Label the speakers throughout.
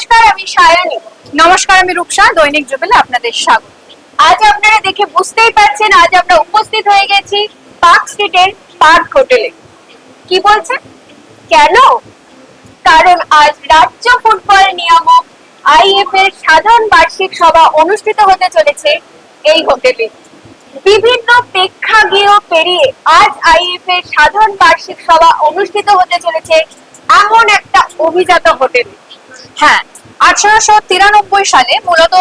Speaker 1: নমস্কার, আমি সায়নী।
Speaker 2: নমস্কার, আমি রূপসা, দৈনিক জুবেলে আপনাদের স্বাগত।
Speaker 1: আজ আপনারা দেখে বুঝতেই পারছেন, আজ আমরা উপস্থিত হয়ে গেছি পার্ক স্ট্রিটের পার্ক হোটেলে। কি বলছেন? কেন? কারণ আজ রাজ্য ফুটবল নিয়ামক আইএফ এর সাধারণ বার্ষিক সভা অনুষ্ঠিত হতে চলেছে এই হোটেলে। বিভিন্ন প্রেক্ষাগৃহ পেরিয়ে আজ আইএফ এর সাধারণ বার্ষিক সভা অনুষ্ঠিত হতে চলেছে এমন একটা অভিজাত হোটেল।
Speaker 2: হ্যাঁ আঠারোশো তিরানব্বই সালে মূলত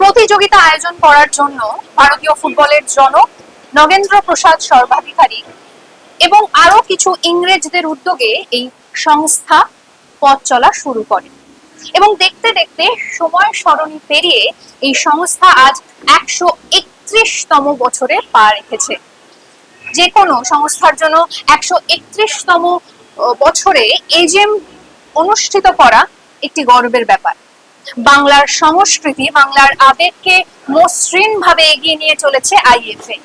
Speaker 2: প্রতিযোগিতা আয়োজন করার জন্য ভারতীয় ফুটবলের জনক নগেন্দ্র প্রসাদ সর্বাধিকারী এবং আরও কিছু ইংরেজদের উদ্যোগে এই সংস্থা পথ চলা শুরু করে। এবং দেখতে দেখতে সময় সরণি পেরিয়ে এই সংস্থা আজ একশো একত্রিশতম বছরে পা রেখেছে। যে কোনো সংস্থার জন্য একশো একত্রিশতম বছরে এজেম অনুষ্ঠিত করা একটি গর্বের ব্যাপার। বাংলার সংস্কৃতি, বাংলার আবেগকে মসৃণ ভাবে এগিয়ে নিয়ে চলেছে আইএফএ।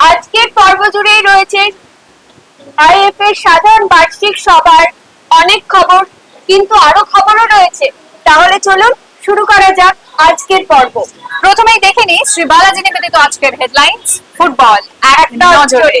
Speaker 1: আজকের পর্ব জুড়েই রয়েছে আইএফ এর সাধারণ বার্ষিক সভার অনেক খবর, কিন্তু আরও খবরও রয়েছে। তাহলে চলুন শুরু করা যাক আজকের পর্ব।
Speaker 2: প্রথমেই দেখে নিই, শ্রী বালাজি নিবেদিত আজকের হেডলাইন্স, ফুটবল। এক নজরে।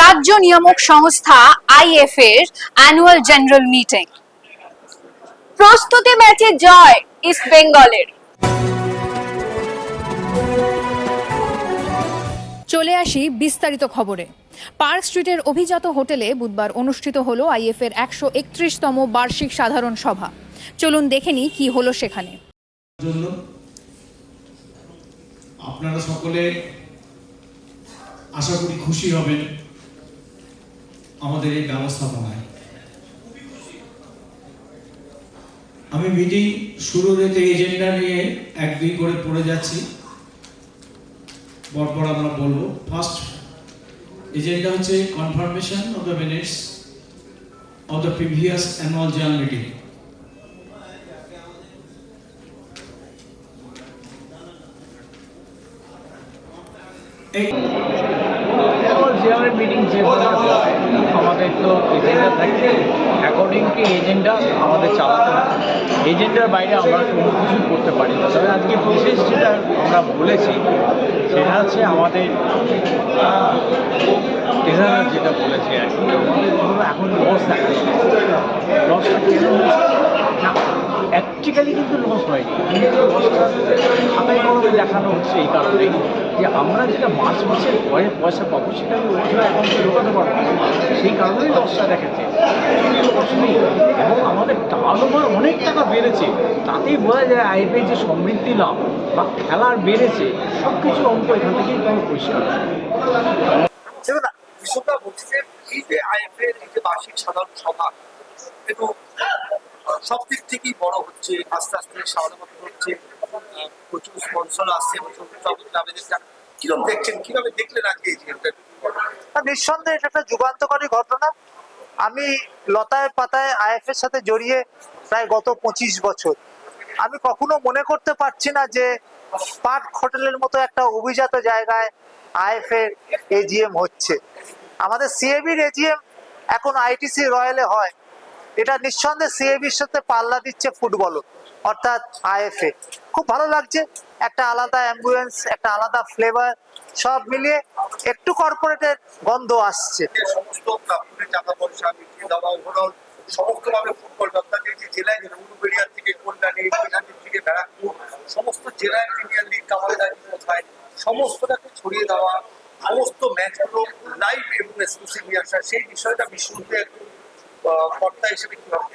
Speaker 2: রাজ্য নিয়ামক সংস্থা আইএফ এর অ্যানুয়াল জেনারেল মিটিং
Speaker 1: প্রস্তুতি ম্যাচে জয় ইস্ট বেঙ্গলের।
Speaker 3: চলে আসি বিস্তারিত খবরে। পার্ক স্ট্রিটের অভিজাত হোটেলে বুধবার অনুষ্ঠিত হলো আইএফ এর একশো একত্রিশতম বার্ষিক সাধারণ সভা। চলুন দেখে নিই কি হলো সেখানে।
Speaker 4: আপনারা সকলে আশা করি খুশি হবেন আমাদের এই ব্যবস্থাপনায়। আমি মিটিং শুরু রেখে এজেন্ডা নিয়ে এক দুই করে পড়ে যাচ্ছি। পরপর আমরা বলব। ফার্স্ট এজেন্ডা হচ্ছে confirmation of the minutes of the previous annual general meeting এই
Speaker 5: অল জেনারেল মিটিং যেভাবে হয় আমাদের তো এজেন্ডা থাকে টু এজেন্ডা আমাদের চালাতে হয় এজেন্ডার বাইরে আমরা কোনো কিছু করতে পারি না। তবে আজকে বিশেষ যেটা আমরা বলেছি, সেটা হচ্ছে আমাদের ট্রেজারার যেটা বলেছে আর কি এখন লস যাচ্ছে। লসটা না কিন্তু লস হয়নি। খাতায় কলমে দেখানো হচ্ছে এই কারণে যে আমরা যেটা মাস মাসের পরে পয়সা পাবো, সেটা আমি অ্যাকাউন্টে ঢোকাতে পারব। সেই কারণেই লসটা দেখাচ্ছে এবং আমাদের টার্ন ওভার অনেক টাকা বেড়েছে। তাতেই বোঝা যায় আইপিএল যে সমৃদ্ধি লাভ বা খেলার বেড়েছে সব কিছু অঙ্ক এখান থেকেই আমি পরিষ্কার।
Speaker 6: যে আইএফএর বার্ষিক সাধারণ সভা কিন্তু সব দিক থেকেই বড় হচ্ছে, আস্তে আস্তে সাধারণত হচ্ছে, প্রচুর আসছে, প্রচুর কীরকম দেখছেন? কীভাবে দেখলেন আজকে এই
Speaker 7: নিঃসন্দেহে এটা একটা যুগান্তকারী ঘটনা। আমি লতায় পাতায় আইএফ এর সাথে জড়িয়ে প্রায় গত পঁচিশ বছর। আমি কখনো মনে করতে পারছি না যে পাট হোটেলের মতো একটা অভিজাত জায়গায় আইএফ এর এজিএম হচ্ছে। আমাদের সিএবির এজিএম এখন আইটিসি রয়্যালে হয়। এটা নিঃসন্দেহে সিএবির সাথে পাল্লা দিচ্ছে ফুটবলও। অর্থাৎ আইএফএ খুব ভালো লাগছে একটা আলাদা অ্যাম্বুলেন্স একটা আলাদা ফ্লেভার সব মিলিয়ে একটু কর্পোরেটের গন্ধ আসছে।
Speaker 6: সমস্ত প্রাপ্তির টাকা পয়সা বিক্রি দেওয়া ওভারঅল সমস্ত ভাবে ফুটবল আপনাদের যে জেলায় যেন থেকে কল্যাণী থেকে ব্যারাকপুর সমস্ত জেলায় প্রিমিয়ার লিগ কামালদারি কোথায় সমস্তটাকে ছড়িয়ে দেওয়া সমস্ত ম্যাচগুলো লাইভ এবং এক্সক্লুসিভ নিয়ে আসা সেই বিষয়টা কর্তা হিসেবে কীভাবে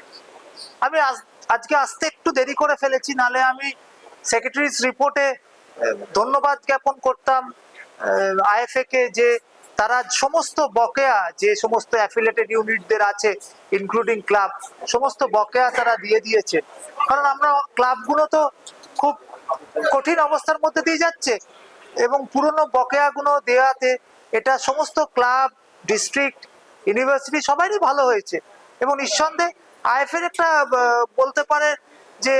Speaker 7: আমি আজ- আজকে আসতে একটু দেরি করে ফেলেছি, নালে আমি সেক্রেটারিজ রিপোর্টে ধন্যবাদ জ্ঞাপন করতাম। আইএফএ কে যে তারা সমস্ত বকেয়া, যে সমস্ত অ্যাফিলেটেড ইউনিটদের আছে ইনক্লুডিং ক্লাব সমস্ত বকেয়া তারা দিয়ে দিয়েছে। কারণ আমরা ক্লাবগুলো তো খুব কঠিন অবস্থার মধ্যে দিয়ে যাচ্ছে, এবং পুরনো বকেয়াগুলো দেওয়াতে এটা সমস্ত ক্লাব ডিস্ট্রিক্ট ইউনিভার্সিটি সবারই ভালো হয়েছে। এবং নিঃসন্দেহে আইএফের একটা বলতে পারে যে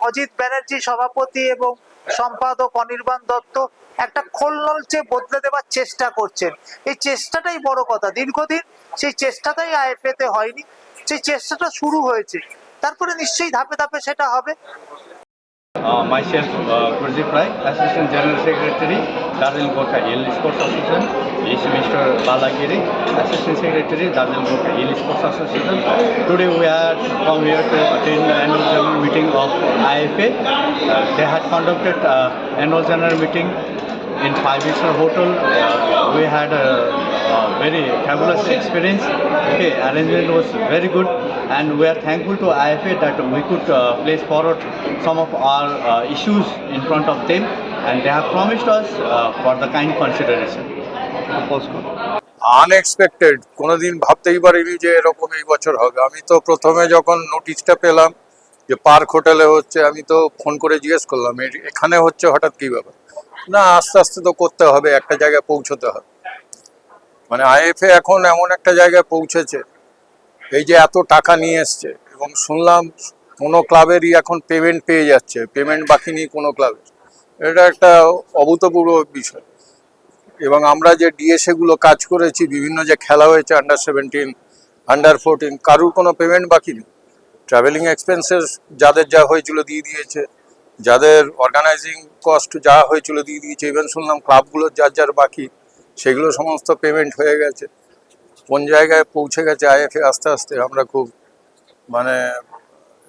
Speaker 7: অজিত ব্যানার্জি সভাপতি এবং সম্পাদক অনির্বাণ দত্ত একটা খোলনলচে বদলে দেওয়ার চেষ্টা করছেন। এই চেষ্টাটাই বড় কথা। দীর্ঘদিন সেই চেষ্টাটাই আইএফএ তে হয়নি। সেই চেষ্টাটা শুরু হয়েছে। তারপরে নিশ্চয়ই ধাপে ধাপে সেটা হবে।
Speaker 8: Myself, uh, Gurjit Rai, Assistant General Secretary, Darjil Gorkha Yale Sports Association, is Mr. Balagiri, Assistant Secretary, Darjil Gorkha Yale Sports Association. Today we are come here to attend the annual general meeting of IFA. Uh, they had conducted uh, annual general meeting in five-star hotel. Uh, we had a, a very fabulous experience. Okay, arrangement was very good, and we are thankful to IFA that we could uh, place forward some of our uh, issues in front of them, and they have promised us uh, for the kind consideration.
Speaker 9: Unexpected কোনোদিন ভাবতেই পারিনি যে এরকম এই বছর হবে। আমি তো প্রথমে যখন নোটিশটা পেলাম যে পার্ক হোটেলে হচ্ছে আমি তো ফোন করে জিজ্ঞেস করলাম এখানে হচ্ছে হঠাৎ কি ব্যাপার? না আস্তে আস্তে তো করতে হবে একটা জায়গায় পৌঁছতে হবে। মানে আইএফএ এখন এমন একটা জায়গায় পৌঁছেছে এই যে এত টাকা নিয়ে এসছে, এবং শুনলাম কোনো ক্লাবেরই এখন পেমেন্ট পেয়ে যাচ্ছে পেমেন্ট বাকি নেই কোনো ক্লাবের এটা একটা অভূতপূর্ব বিষয়। এবং আমরা যে ডিএসএ গুলো কাজ করেছি, বিভিন্ন যে খেলা হয়েছে আন্ডার সেভেন্টিন আন্ডার ফোরটিন কারুর কোনো পেমেন্ট বাকি নেই। ট্রাভেলিং এক্সপেন্সেস যাদের যা হয়েছিল দিয়ে দিয়েছে, যাদের অর্গানাইজিং কস্ট যা হয়েছিল দিয়ে দিয়েছে ইভেন শুনলাম ক্লাবগুলোর যার যার বাকি, সেগুলো সমস্ত পেমেন্ট হয়ে গেছে। কোন জায়গায় পৌঁছে গেছে আইএফএ আস্তে আস্তে আমরা খুব মানে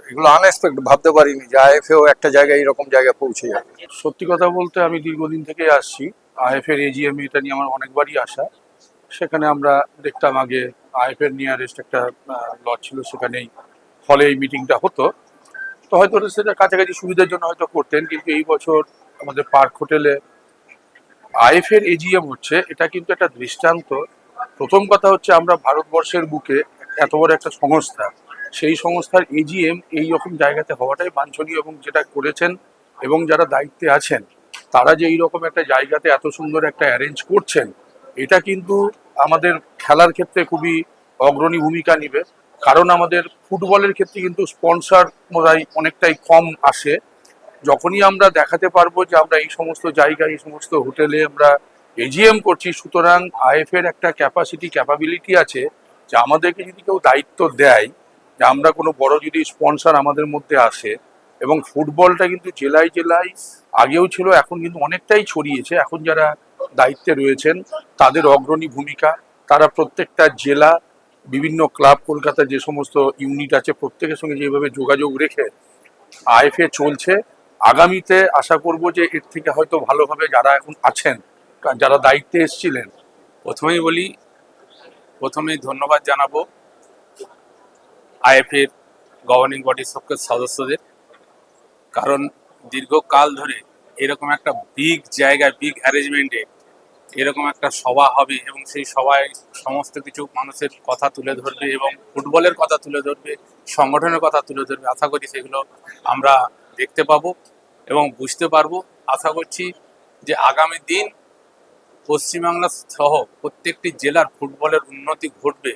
Speaker 9: এগুলো আনএক্সপেক্ট ভাবতে পারিনি যে আইএফএও একটা জায়গায় এরকম জায়গায় পৌঁছে যাবে।
Speaker 10: সত্যি কথা বলতে আমি দীর্ঘদিন থেকে আসছি। আইএফের এজিএম এটা নিয়ে আমার অনেকবারই আসা সেখানে আমরা দেখতাম আগে আইএফের নিয়ারেস্ট একটা লজ ছিল সেখানেই হলে এই মিটিংটা হতো। তো হয়তো সেটা কাছাকাছি সুবিধার জন্য হয়তো করতেন, কিন্তু এই বছর আমাদের পার্ক হোটেলে আইএফের এজিএম হচ্ছে, এটা কিন্তু একটা দৃষ্টান্ত। প্রথম কথা হচ্ছে আমরা ভারতবর্ষের বুকে এত বড় একটা সংস্থা, সেই সংস্থার এজিএম এই রকম জায়গাতে হওয়াটাই বাঞ্ছনীয় এবং যেটা করেছেন এবং যারা দায়িত্বে আছেন, তারা যে এইরকম একটা জায়গাতে এত সুন্দর একটা অ্যারেঞ্জ করছেন, এটা কিন্তু আমাদের খেলার ক্ষেত্রে খুবই অগ্রণী ভূমিকা নিবে। কারণ আমাদের ফুটবলের ক্ষেত্রে কিন্তু স্পন্সর মোদাই অনেকটাই কম আসে। যখনই আমরা দেখাতে পারব যে আমরা এই সমস্ত জায়গায়, এই সমস্ত হোটেলে আমরা এজিএম করছি, সুতরাং আইএফ এর একটা ক্যাপাসিটি ক্যাপাবিলিটি আছে যে আমাদেরকে যদি কেউ দায়িত্ব দেয়, যে আমরা কোনো বড় যদি স্পন্সর আমাদের মধ্যে আসে, এবং ফুটবলটা কিন্তু জেলায় জেলায় আগেও ছিল, এখন কিন্তু অনেকটাই ছড়িয়েছে। এখন যারা দায়িত্বে রয়েছেন, তাদের অগ্রণী ভূমিকা, তারা প্রত্যেকটা জেলা, বিভিন্ন ক্লাব কলকাতার যে সমস্ত ইউনিট আছে, প্রত্যেকের সঙ্গে যেভাবে যোগাযোগ রেখে আইএফএ চলছে, আগামীতে আশা করব যে এর থেকে হয়তো ভালোভাবে যারা এখন আছেন যারা দায়িত্বে এসেছিলেন,
Speaker 11: প্রথমেই বলি, প্রথমেই ধন্যবাদ জানাব আইএফের গভর্নিং বডির সকল সদস্যদের। কারণ দীর্ঘকাল ধরে এরকম একটা বিগ জায়গায় বিগ অ্যারেঞ্জমেন্টে এরকম একটা সভা হবে এবং সেই সভায় সমস্ত কিছু মানুষের কথা তুলে ধরবে এবং ফুটবলের কথা তুলে ধরবে, সংগঠনের কথা তুলে ধরবে, আশা করি সেগুলো আমরা দেখতে পাবো এবং বুঝতে পারব। আশা করছি যে আগামী দিন পশ্চিমবাংলা সহ প্রত্যেকটি জেলার ফুটবলের উন্নতি ঘটবে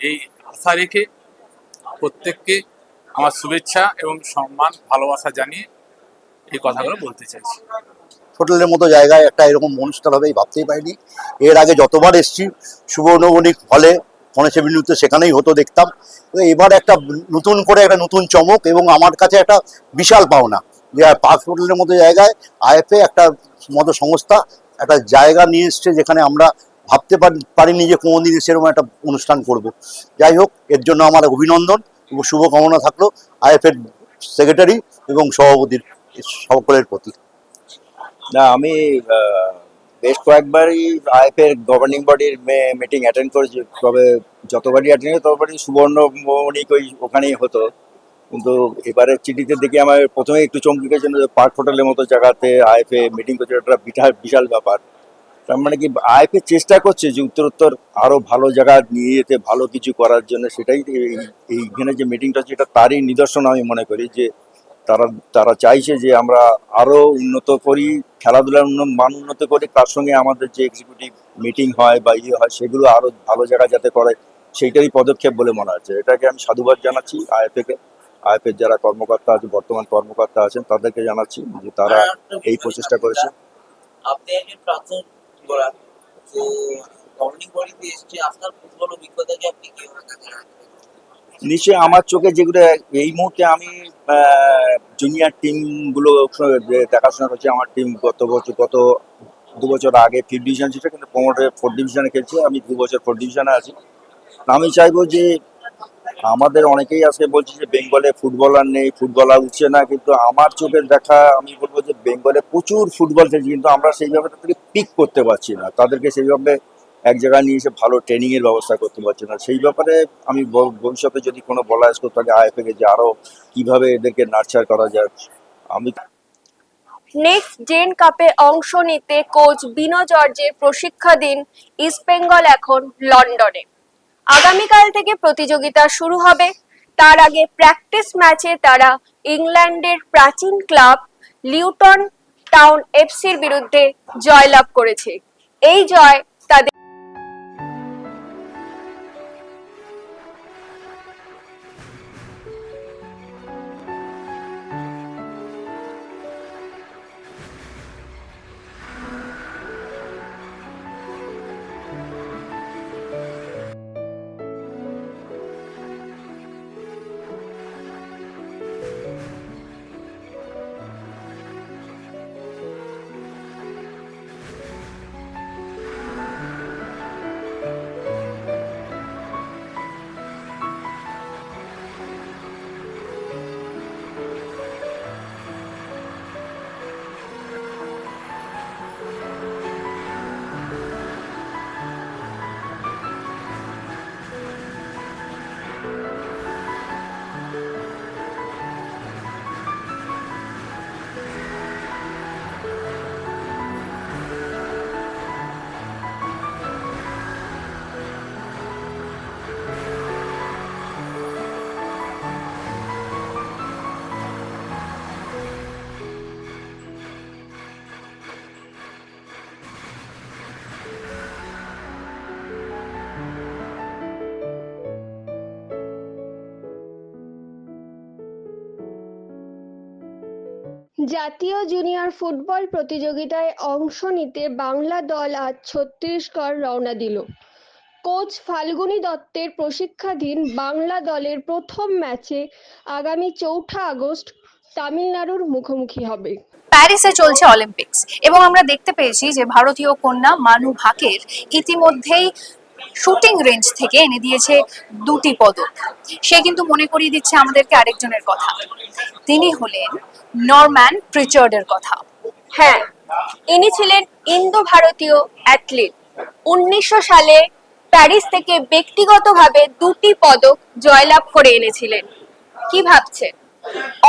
Speaker 11: এই আশা রেখে প্রত্যেককে আমার শুভেচ্ছা এবং সম্মান, ভালোবাসা জানিয়ে এই কথাগুলো বলতে চাইছি।
Speaker 12: হোটেলের মতো জায়গায় একটা এরকম অনুষ্ঠান হবে, এই ভাবতেই পারিনি। এর আগে যতবার এসছি, সুবর্ণবণিক হলে, গণেশ এভিনিউতে সেখানেই হতো দেখতাম। এবার একটা নতুন করে একটা নতুন চমক এবং আমার কাছে একটা বিশাল পাওনা। যে পার্ক হোটেলের মতো জায়গায় আইএফএ একটা মতো সংস্থা একটা জায়গা নিয়ে এসছে যেখানে আমরা ভাবতে পারিনি যে কোনোদিন সেরকম একটা অনুষ্ঠান করব। যাই হোক, এর জন্য আমার অভিনন্দন এবং শুভকামনা থাকল আইএফএর সেক্রেটারি এবং সভাপতির, সকলের প্রতি।
Speaker 13: না, আমি বেশ কয়েকবারই আইএফের গভর্নিং বডির মিটিং অ্যাটেন্ড করেছি, তবে যতবারই অ্যাটেন্ড ততবারই সুবর্ণ মৌনিক ওই ওখানেই হতো। কিন্তু এবারের চিঠিতে দেখি আমার প্রথমে একটু চমকে গেছিল যে পার্ক হোটেলের মতো জায়গাতে আইএফএ মিটিং করছে একটা বিশাল বিশাল ব্যাপার। তার মানে কি আইপি চেষ্টা করছে যে উত্তরোত্তর আরও ভালো জায়গা নিয়ে যেতে, ভালো কিছু করার জন্য। সেটাই এই- এইখানে যে মিটিংটা হচ্ছে, এটা তারই নিদর্শন আমি মনে করি যে তারা তারা চাইছে যে আমরা আরও উন্নত করি, খেলাধুলার মান উন্নত করি। তার সঙ্গে আমাদের যে এক্সিকিউটিভ মিটিং হয় বা ইয়ে হয়, সেগুলো আরও ভালো জায়গা যাতে করে, সেইটারই পদক্ষেপ বলে মনে হচ্ছে। এটাকে আমি সাধুবাদ জানাচ্ছি আইএফএ কে আইএফএর যারা কর্মকর্তা আছে বর্তমান কর্মকর্তা আছেন তাদেরকে জানাচ্ছি যে তারা এই প্রচেষ্টা করেছে? নিশ্চয়ই আমার চোখে যেগুলো এই মুহূর্তে আমি জুনিয়র টিমগুলো দেখাশোনা করছি আমার টিম গত বছর গত দু বছর আগে ফিফথ ডিভিশন ছিল কিন্তু প্রমোটে ফোর্থ ডিভিশনে খেলছে আমি দু বছর ফোর্থ ডিভিশনে আছি আমি চাইব যে আমাদের অনেকেই আজকে বলছে যে বেঙ্গলে ফুটবলার নেই, ফুটবলার উঠছে না, কিন্তু আমার চোখের দেখা আমি বলব যে বেঙ্গলে প্রচুর ফুটবল খেলছে, কিন্তু আমরা সেইভাবে তাদেরকে পিক করতে পারছি না। তাদেরকে সেইভাবে এক জায়গায় নিয়ে এসে ভালো ট্রেনিং এর ব্যবস্থা করতে পারছি না। সেই ব্যাপারে আমি ভবিষ্যতে যদি কোনো বলা আসতো তাকে আইএফএ কে যে আরও কীভাবে এদেরকে নার্চার করা যায়, আমি
Speaker 1: নেক্সট জেন কাপে অংশ নিতে কোচ বিনো জর্জের প্রশিক্ষাধীন ইস্টবেঙ্গল এখন লন্ডনে আগামীকাল থেকে প্রতিযোগিতা শুরু হবে। তার আগে প্র্যাকটিস ম্যাচে তারা ইংল্যান্ডের প্রাচীন ক্লাব লিউটন টাউন এফসির বিরুদ্ধে জয়লাভ করেছে। এই জয় তাদের
Speaker 14: জাতীয় জুনিয়র ফুটবল প্রতিযোগিতায় অংশ নিতে বাংলা দল আজ ছত্তিশগড় রওনা দিল। কোচ ফাল্গুনী দত্তের প্রশিক্ষাধীন বাংলা দলের প্রথম ম্যাচে আগামী চৌঠা আগস্ট তামিলনাড়ুর মুখোমুখি হবে।
Speaker 2: প্যারিসে চলছে অলিম্পিক্স এবং আমরা দেখতে পেয়েছি যে ভারতীয় কন্যা মানু ভাকের ইতিমধ্যেই শুটিং রেঞ্জ থেকে এনে দিয়েছে দুটি পদক। সে কিন্তু মনে করিয়ে দিচ্ছে আমাদেরকে আরেকজনের কথা। তিনি হলেন নরম্যান প্রিচার্ডের কথা।
Speaker 1: হ্যাঁ ইনি ছিলেন ইন্দো ভারতীয় অ্যাথলিট। উনিশশো সালে প্যারিস থেকে ব্যক্তিগতভাবে দুটি পদক জয়লাভ করে এনেছিলেন। কি ভাবছেন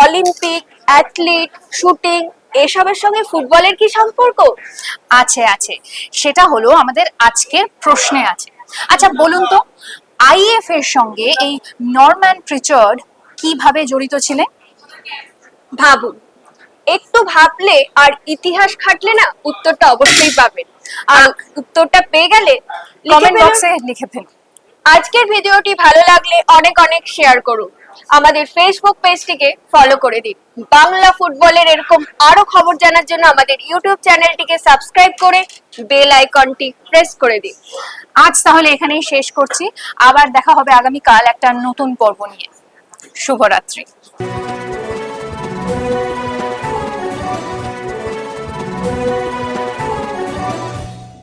Speaker 1: অলিম্পিক অ্যাথলিট শুটিং এসবের সঙ্গে ফুটবলের কি সম্পর্ক?
Speaker 2: আছে আছে। সেটা হলো আমাদের আজকের প্রশ্নে আছে। আচ্ছা বলুন তো আইএফ এর সঙ্গে এই নরম্যান প্রিচার্ড কীভাবে জড়িত ছিলেন?
Speaker 1: ভাবুন একটু ভাবলে আর ইতিহাস খাটলে না উত্তরটা অবশ্যই পাবেন। আর উত্তরটা পেয়ে গেলে
Speaker 2: কমেন্ট বক্সে লিখে ফেলুন।
Speaker 1: আজকের ভিডিওটি ভালো লাগলে অনেক অনেক শেয়ার করুন। আমাদের ফেসবুক পেজটিকে ফলো করে দিন। বাংলা ফুটবলের এরকম আরও খবর জানার জন্য আমাদের ইউটিউব চ্যানেলটিকে সাবস্ক্রাইব করে বেল আইকনটি প্রেস করে দিন।
Speaker 2: আজ তাহলে এখানেই শেষ করছি। আবার দেখা হবে আগামীকাল একটা নতুন পর্ব নিয়ে। শুভরাত্রি।